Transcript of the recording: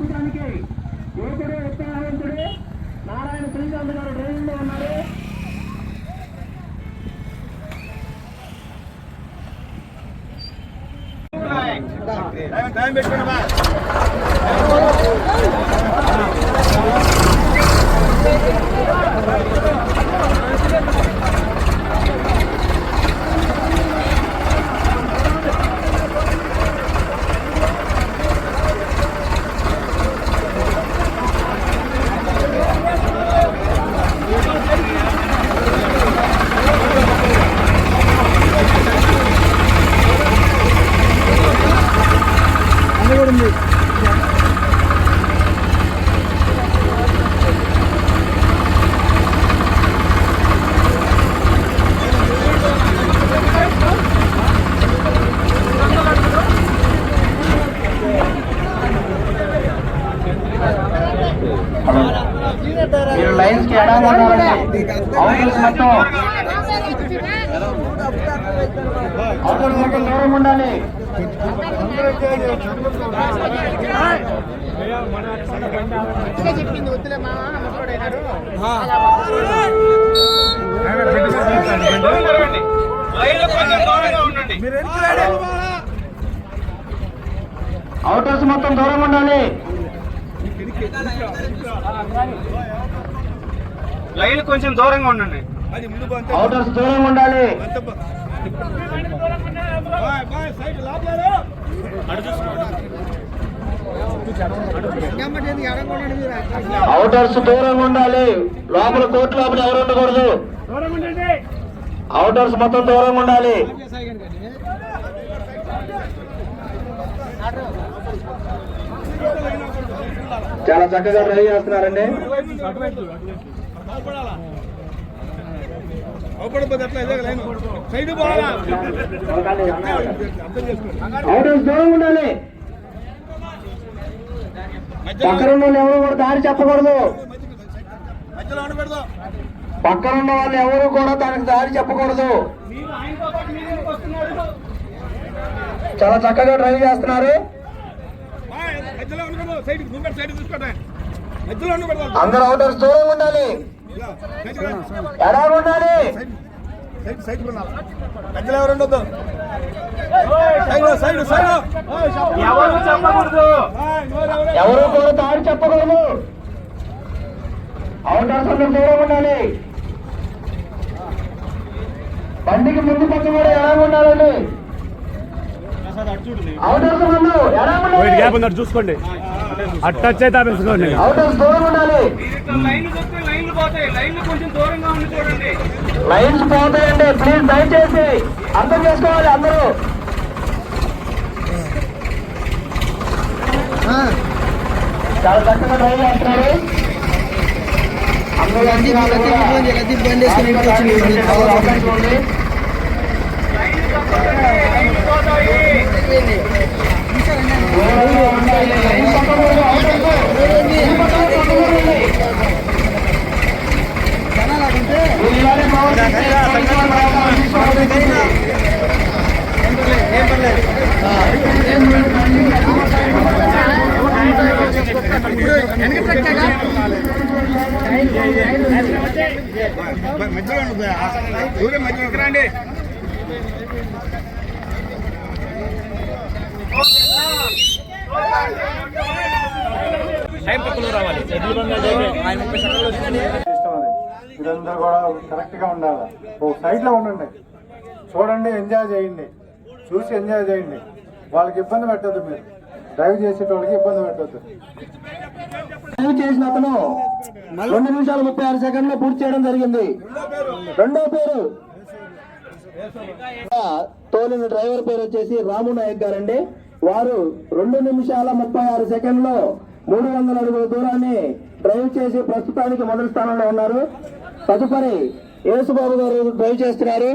ప్రస్తుతానికి యువకుడు ఉత్సాహవంతుడు నారాయణ శ్రీకాంత్ గారు డ్రైవింగ్లో ఉన్నారు. మీరు లైన్స్కి ఎడా ఉండాలండి అవుట్స్ మొత్తం అవుట్స్ మొత్తం దూరం ఉండాలి. అవుటర్స్ మొత్తం దూరం ఉండాలి. లైన్ కొంచెం దూరంగా ఉండండి. అవుటర్స్ దూరం ఉండాలి. అవుటర్స్ దూరంగా ఉండాలి. లోపల కోర్టు లోపల ఎవరు ఉండకూడదు. అవుటర్స్ మొత్తం దూరంగా ఉండాలి. చాలా చక్కగా డ్రైవ్ చేస్తున్నారండి. సైడ్ పోవాలా? అవుటర్స్ దూరంగా ఉండాలి. పక్కన ఉన్న వాళ్ళు ఎవరు కూడా దారి చెప్పకూడదు. మధ్యలో ఉండబెడదాం పక్కన ఉన్న వాళ్ళు ఎవరు కూడా దానికి దారి చెప్పకూడదు. చాలా చక్కగా డ్రైవ్ చేస్తున్నారు. అందరు అవుటర్స్ దూరంగా ఉండాలి. ఎడా ఉండాలి సైడ్ సైడ్ కొనాలి మధ్యలో ఎవరు ఉండొద్దు సైడ్ సైడ్ సైడ్ ఎవరు చెప్పకూడదు ఎవరు కూడా దారి చెప్పకూడదు దూరంగా ఉండాలి. బండికి ముందు పక్క కూడా ఎలా ఉండాలండి ఎలా ఉండాలి చూసుకోండి అటు టచ్ అయితే ఆపేసుకోండి అవుటర్స్ దూరంగా ఉండాలి. లైన్స్ పోతాయండి ప్లీజ్ దయచేసి అర్థం చేసుకోవాలి అందరూ. చాలా చక్కగా డ్రైవ్ చేస్తున్నారు అందరూ బండి వేసుకుని ఇంటికి వచ్చి మీరు మీకు కావాల్సిన అవకాశం ఉంది. దూరంగా ఉండాలి. లైన్ పక్కకూడదు, అవుటర్స్. ఈ పక్కన పక్కకూడదు. వీళ్ళు ఇలానే ప్రవర్తిస్తే పోలీసు వాళ్ళు రావాలి, తీసుకోవాలి. మధ్యలో ఉండదు మీరందరూ కూడా కరెక్ట్గా ఉండాలి. ఓ సైడ్లో ఉండండి. చూడండి ఎంజాయ్ చేయండి. చూసి ఎంజాయ్ చేయండి. వాళ్ళకి ఇబ్బంది పెట్టద్దు మీరు. డ్రైవ్ చేసేటోళ్ళకి ఇబ్బంది పెట్టద్దు. డ్రైవ్ చేసిన అతను రెండు నిమిషాలు ముప్పై ఆరు సెకండ్లు పూర్తి చేయడం జరిగింది. రెండో పేరు. తోలిన డ్రైవర్ పేరు వచ్చేసి రాము నాయక్ గారండి. వారు రెండు నిమిషాల ముప్పై ఆరు సెకండ్లో మూడు వందల అడుగుల దూరాన్ని డ్రైవ్ చేసి ప్రస్తుతానికి మొదటి స్థానంలో ఉన్నారు. తదుపరి యేసుబాబు గారు డ్రైవ్ చేస్తున్నారు.